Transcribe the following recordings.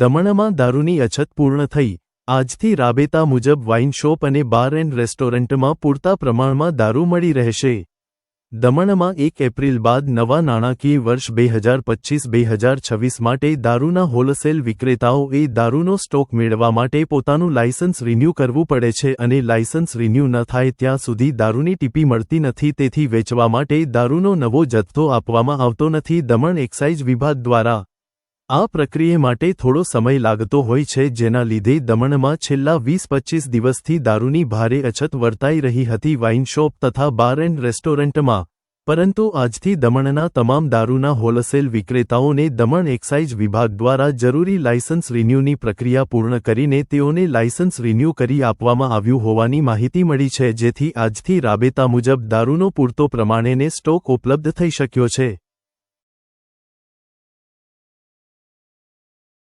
દમણમાં દારૂની અછત પૂર્ણ થઈ. આજથી રાબેતા મુજબ વાઇન શોપ અને બાર એન્ડ રેસ્ટોરન્ટમાં પૂરતા પ્રમાણમાં દારૂ મળી રહેશે. દમણમાં એક એપ્રિલ બાદ નવા નાણાકીય વર્ષ બે હજાર પચ્ચીસ બે હજાર છવ્વીસ માટે દારૂના હોલસેલ વિક્રેતાઓએ દારૂનો સ્ટોક મેળવવા માટે પોતાનું લાયસન્સ રિન્યૂ કરવું પડે છે અને લાયસન્સ રિન્યૂ ન થાય ત્યાં સુધી દારૂની ટીપી મળતી નથી તેથી વેચવા માટે દારૂનો નવો જથ્થો આપવામાં આવતો નથી. દમણ એક્સાઇઝ વિભાગ દ્વારા આ પ્રક્રિયા માટે થોડો સમય લાગતો હોય છે, જેના લીધે દમણમાં છેલ્લા વીસ પચ્ચીસ દિવસથી દારૂની ભારે અછત વર્તાઈ રહી હતી વાઇન શોપ તથા બાર એન્ડ રેસ્ટોરન્ટમાં. પરંતુ આજથી દમણના તમામ દારૂના હોલસેલ વિક્રેતાઓને દમણ એક્સાઇઝ વિભાગ દ્વારા જરૂરી લાયસન્સ રિન્યૂની પ્રક્રિયા પૂર્ણ કરીને તેઓને લાયસન્સ રિન્યૂ કરી આપવામાં આવ્યું હોવાની માહિતી મળી છે, જેથી આજથી રાબેતા મુજબ દારૂનો પૂરતો પ્રમાણેને સ્ટોક ઉપલબ્ધ થઈ શક્યો છે.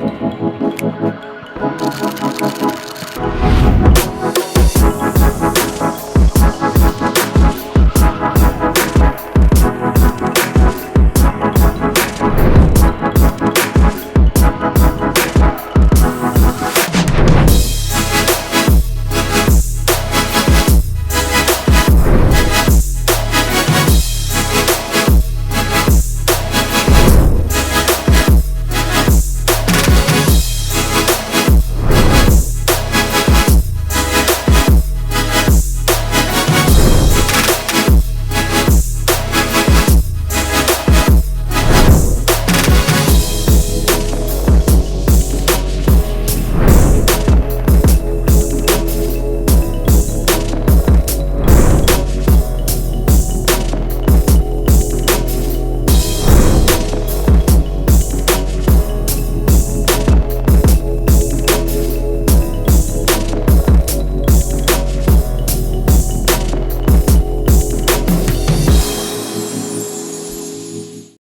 Thank you.